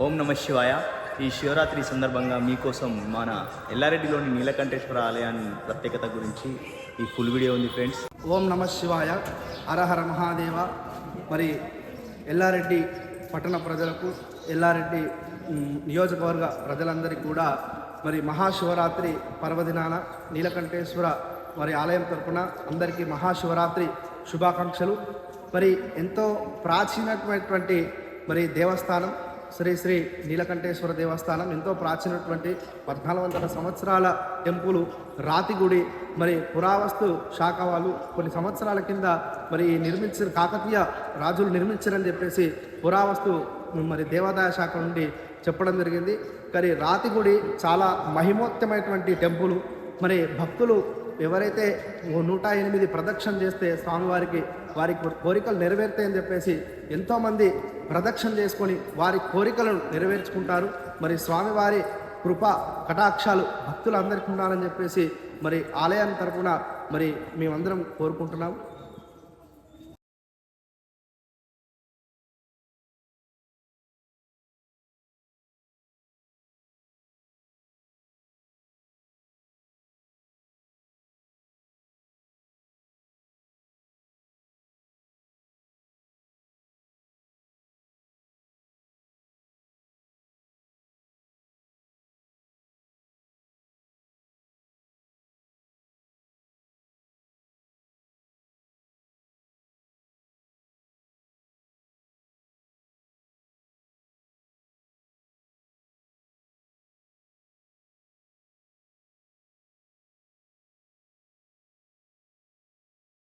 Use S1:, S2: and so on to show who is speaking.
S1: ఓం నమ శివాయ. ఈ శివరాత్రి సందర్భంగా మీకోసం మన ఎల్లారెడ్డిలోని నీలకంఠేశ్వర ఆలయాన్ని ప్రత్యేకత గురించి ఈ ఫుల్ వీడియో ఉంది ఫ్రెండ్స్.
S2: ఓం నమ శివాయ. హరహర మహాదేవ. మరి ఎల్లారెడ్డి పట్టణ ప్రజలకు ఎల్లారెడ్డి నియోజకవర్గ ప్రజలందరికీ కూడా మరి మహాశివరాత్రి పర్వదినాన నీలకంఠేశ్వర మరి ఆలయం తరపున అందరికీ మహాశివరాత్రి శుభాకాంక్షలు. మరి ఎంతో ప్రాచీనమైనటువంటి మరి దేవస్థానం శ్రీ శ్రీ నీలకంఠేశ్వర దేవస్థానం ఎంతో ప్రాచీనటువంటి పద్నాలుగు వందల సంవత్సరాల టెంపుల్ రాతి గుడి మరి పురావస్తు శాఖ వాళ్ళు కొన్ని సంవత్సరాల కింద మరి నిర్మించిన కాకతీయ రాజులు నిర్మించారని చెప్పేసి పురావస్తు మరి దేవాదాయ శాఖ నుండి చెప్పడం జరిగింది. కానీ రాతి గుడి చాలా మహిమోత్తమైనటువంటి టెంపుల్ మరి భక్తులు ఎవరైతే ఓ నూట ఎనిమిది ప్రదక్షిణ చేస్తే స్వామివారికి వారి కోరికలు నెరవేరుతాయని చెప్పేసి ఎంతోమంది ప్రదక్షిణ చేసుకొని వారి కోరికలను నెరవేర్చుకుంటారు. మరి స్వామివారి కృప కటాక్షాలు భక్తులందరికీ ఉండాలని చెప్పేసి మరి ఆలయం తరఫున మరి మేమందరం కోరుకుంటున్నాం